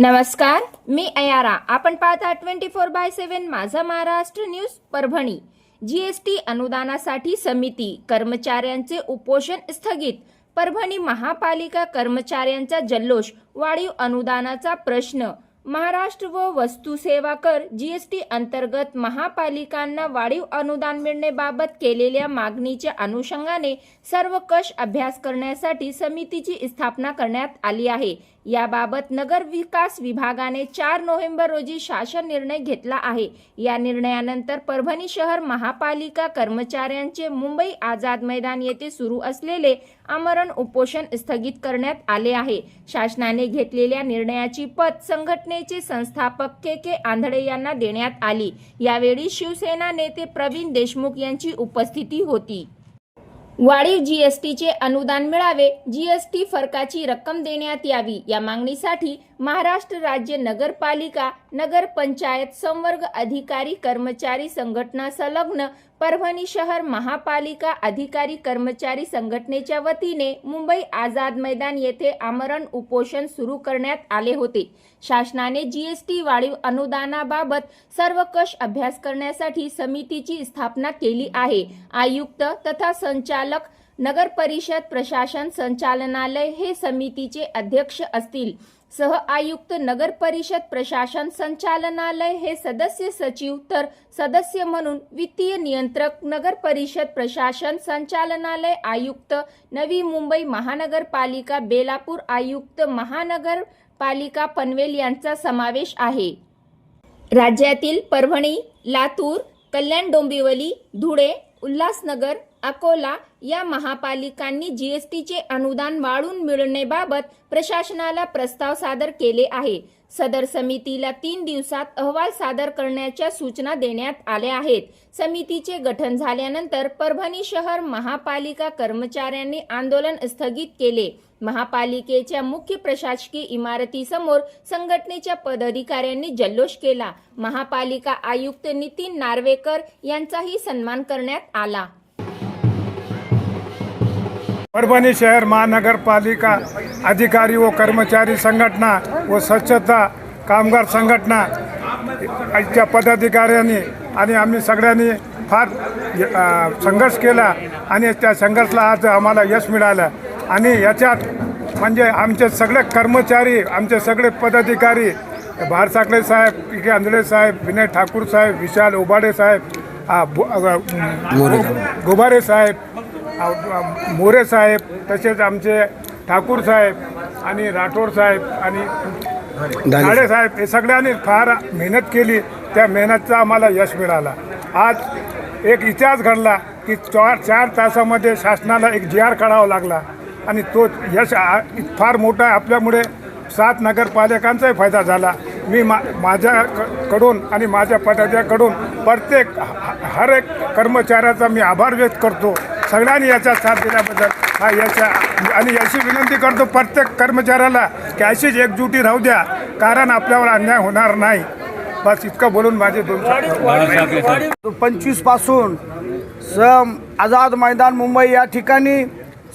नमस्कार मी अयारा. आपण पाहता ट्वेंटी फोर बाय सेव्हन माझा महाराष्ट्र न्यूज परभणी. जीएसटी अनुदानासाठी समिती कर्मचाऱ्यांचे उपोषण स्थगित. परभणी महापालिका कर्मचाऱ्यांचा जल्लोष वाढीव अनुदानाचा प्रश्न. महाराष्ट्र व वस्तू सेवा कर जीएसटी अंतर्गत महापालिकांना वाढीव अनुदान मिळण्याबाबत केलेल्या मागणीच्या अनुषंगाने सर्व कष अभ्यास करण्यासाठी समितीची स्थापना करण्यात आली आहे. याबाबत नगर विकास विभागाने चार नोव्हेंबर रोजी शासन निर्णय घेतला आहे. या निर्णयानंतर परभणी शहर महापालिका कर्मचाऱ्यांचे मुंबई आझाद मैदान येथे सुरू असलेले आमरण उपोषण स्थगित करण्यात आले आहे. शासनाने घेतलेल्या निर्णयाची पत संघटनेचे संस्थापक के के आंधळे यांना देण्यात आली. यावेळी शिवसेना नेते प्रवीण देशमुख यांची उपस्थिती होती. वाढीव जीएसटीचे अनुदान मिळावे जीएसटी फरकाची रक्कम देण्यात यावी या मागणीसाठी महाराष्ट्र राज्य नगरपालिका नगरपंचायत संवर्ग अधिकारी कर्मचारी संघटना संलग्न परभणी शहर महापालिका अधिकारी कर्मचारी संघटनेच्या वतीने मुंबई आझाद मैदान येथे आमरण उपोषण सुरू करण्यात आले होते. शासनाने जीएसटी वाढीव अनुदानाबाबत सर्व कश अभ्यास करण्यासाठी समितीची स्थापना केली आहे. आयुक्त तथा संचालक नगर परिषद प्रशासन संचालनालय हे समितीचे अध्यक्ष असतील. सह आयुक्त नगर परिषद प्रशासन संचालनालय हे सदस्य सचिव तर सदस्य म्हणून वित्तीय नियंत्रक नगर परिषद प्रशासन संचालनालय आयुक्त नवी मुंबई महानगरपालिका बेलापूर आयुक्त महानगरपालिका पनवेल यांचा समावेश आहे. राज्यातील परभणी लातूर कल्याण डोंबिवली धुळे उल्हासनगर अकोला या महापालिकांनी जीएसटीचे अनुदान वाढून मिळण्याबाबत प्रशासनाला प्रस्ताव सादर केले आहे. सदर समितीला तीन दिवसात अहवाल सादर करण्याच्या सूचना देण्यात आल्या आहेत. समितीचे गठन झाल्यानंतर परभणी शहर महापालिका कर्मचाऱ्यांनी आंदोलन स्थगित केले. महापालिकेच्या मुख्य प्रशासकीय इमारतीसमोर संघटनेच्या पदाधिकाऱ्यांनी जल्लोष केला. महापालिका आयुक्त नितीन नार्वेकर यांचाही सन्मान करण्यात आला. परभणी शहर महानगरपालिका अधिकारी व कर्मचारी संघटना व स्वच्छता कामगार संघटना च्या पदाधिकाऱ्यांनी आणि आम्ही सगळ्यांनी फार संघर्ष केला आणि त्या संघर्षाला आज आम्हाला यश मिळालं. आणि याच्यात म्हणजे आमचे सगळे कर्मचारी आमचे सगळे पदाधिकारी भार साखळे साहेब पी के आंधळे साहेब विनय ठाकूर साहेब विशाल ओबाडे साहेब गोबारे साहेब मोरे साहेब तसेच आमचे ठाकूर साहेब आणि राठोड साहेब आणि गाडे साहेब. हे सगळ्यांनी फार मेहनत केली. त्या मेहनतचा आम्हाला यश मिळाला. आज एक इतिहास घडला की चार चार तासामध्ये शासनाला एक जी आर काढावा लागला. आणि तो यश फार मोठा आहे. आपल्यामुळे सात नगरपालिकांचाही फायदा झाला. मी मा माझ्याकडून आणि माझ्या पदाच्याकडून प्रत्येक ह- हर एक कर्मचाऱ्याचा मी आभार व्यक्त करतो. सगळ्यांनी याचा साथ दिल्याबद्दल हा याचा आणि याची विनंती करतो प्रत्येक कर्मचाऱ्याला की अशीच एकजुटी राहू द्या कारण आपल्यावर अन्याय होणार नाही. बस इतकं बोलून माझे दोन शब्द. पंचवीसपासून सम आझाद मैदान मुंबई या ठिकाणी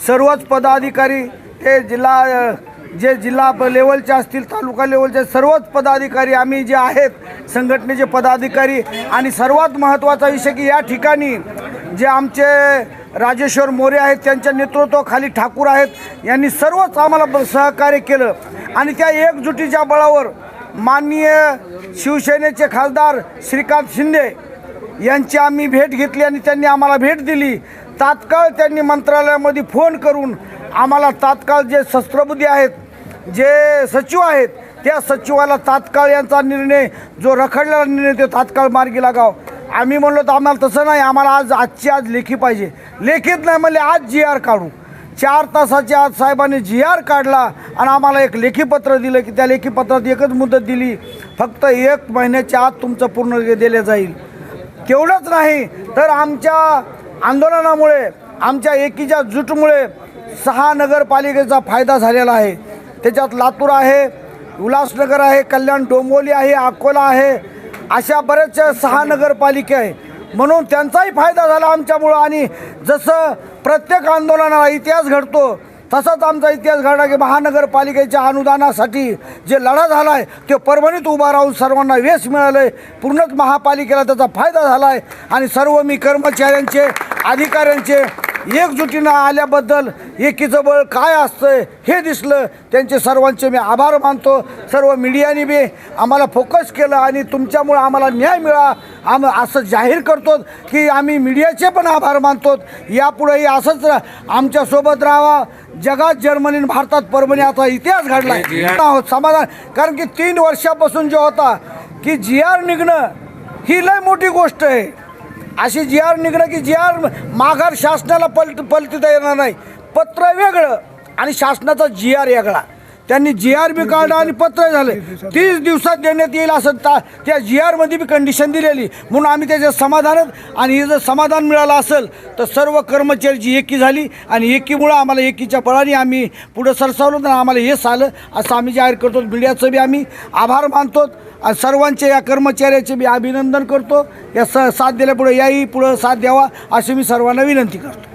सर्वच पदाधिकारी ते जिल्हा जे जिल्हा लेवलचे असतील तालुका लेवलचे सर्वच पदाधिकारी आम्ही जे आहेत संघटनेचे पदाधिकारी आणि सर्वात महत्त्वाचा विषय की या ठिकाणी जे आमचे राजेश्वर मोरे आहेत त्यांच्या नेतृत्वाखाली ठाकूर आहेत यांनी सर्वच आम्हाला सहकार्य केलं. आणि त्या एकजुटीच्या बळावर माननीय शिवसेनेचे खासदार श्रीकांत शिंदे यांची आम्ही भेट घेतली आणि त्यांनी आम्हाला भेट दिली. तात्काळ त्यांनी मंत्रालयामध्ये फोन करून आम्हाला तात्काळ जे शस्त्रबुद्धी आहेत जे सचिव आहेत त्या सचिवाला तात्काळ यांचा निर्णय जो रखडलेला निर्णय तो तात्काळ मार्गी लागाव. आम्ही म्हणलो तर आम्हाला तसं नाही आम्हाला आज आजची आज लेखी पाहिजे. लेखीत नाही म्हणले आज जी आर काढू. चार तासाच्या आज साहेबांनी जी आर काढला आणि आम्हाला एक लेखीपत्र दिलं की त्या लेखीपत्रात एकच मुदत दिली. फक्त एक महिन्याच्या आत तुमचं पूर्ण दिले जाईल. तेवढंच नाही तर आमच्या आंदोलनामुळे आमच्या एकीच्या जुटमुळे सहा नगरपालिकेचा फायदा झालेला आहे. त्याच्यात लातूर आहे उल्हासनगर आहे कल्याण डोंबोली आहे अकोला आहे अशा बऱ्याचशा सहा नगरपालिका आहे म्हणून त्यांचाही फायदा झाला आमच्यामुळं आणि जसं प्रत्येक आंदोलनाला इतिहास घडतो तसाच आमचा इतिहास घडला की महानगरपालिकेच्या अनुदानासाठी जे लढा झाला आहे ते परभणीत उभा राहून सर्वांना यश मिळालं आहे पूर्णच महापालिकेला त्याचा फायदा झाला आहे आणि सर्व मी कर्मचाऱ्यांचे अधिकाऱ्यांचे एकजुटीनं आल्याबद्दल एकीचं बळ काय असतं हे दिसलं. त्यांचे सर्वांचे मी आभार मानतो. सर्व मीडियाने बी आम्हाला फोकस केलं आणि तुमच्यामुळे आम्हाला न्याय मिळा आम असं जाहीर करतो की आम्ही मीडियाचे पण आभार मानतो. यापुढेही असंच आमच्यासोबत राहावा जगात जर्मनी आणि भारतात परभणी आता इतिहास घडला आहे समाधान. कारण की तीन वर्षापासून जो होता की जी आर निघणं ही लय मोठी गोष्ट आहे. अशी जी आर निघणं की जी आर माघार शासनाला पलट पलटता येणार नाही. पत्र वेगळं आणि शासनाचा जी आर वेगळा. त्यांनी जी आर बी काढलं आणि पत्र झाले. तीस दिवसात देण्यात येईल असं ता त्या जी आरमध्ये बी कंडिशन दिलेली. म्हणून आम्ही त्याच्या समाधानात आणि हे जर समाधान मिळालं असेल तर सर्व कर्मचाऱ्याची एकी झाली. आणि एकीमुळं आम्हाला एकीच्या बळाने आम्ही पुढं सरसावलो. तर आम्हाला हे आलं असं आम्ही जाहीर करतो. मीडियाचं बी आम्ही आभार मानतो. आणि सर्वांचे या कर्मचाऱ्याचे मी अभिनंदन करतो. या स साथ दिल्यापुढे याही पुढं साथ द्यावा अशी मी सर्वांना विनंती करतो.